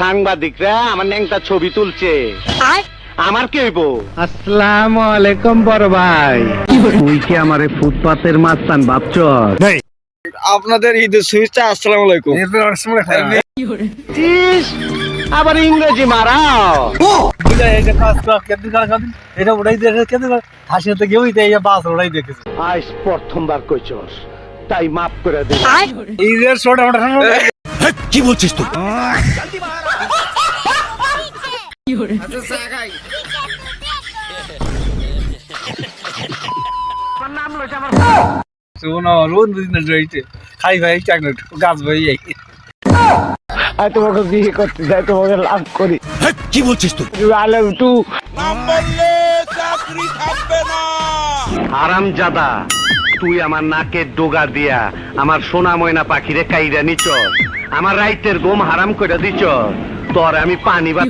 সাংবাদিকরা আমার ন্যাংটা ছবি তুলছে। আমার কি হইব? আসসালামু আলাইকুম বড় ভাই। তুই কি আমারে ফুটপাতের মাস্তান ভাবছ আপনাদের ঈদের শুভেচ্ছা আসসালামু আলাইকুম। আবার ইংরেজি মারাও। এটা ওটাই দেখে কেন হাসি তো কেউই দেয় বাস ওটাই দেখেছে। আজ প্রথমবার কইছস। তাই মাফ করে দে। ঈদের শোটা ওটা শোনো রোজ দিন রয়েছে খাই ভাই চাকরি গাছ ভাই আমি তোমাকে বিয়ে করতে চাই তোমাকে লাভ করি। কি বলছিস তুই? আই লাভ টু আরাম জাদা তুই আমার নাকের ডোগা দিয়া আমার সোনা ময়না পাখিরে কাইরা নিচ আমার রাইতের গোম হারাম করে দিছ তোর আমি পানি বা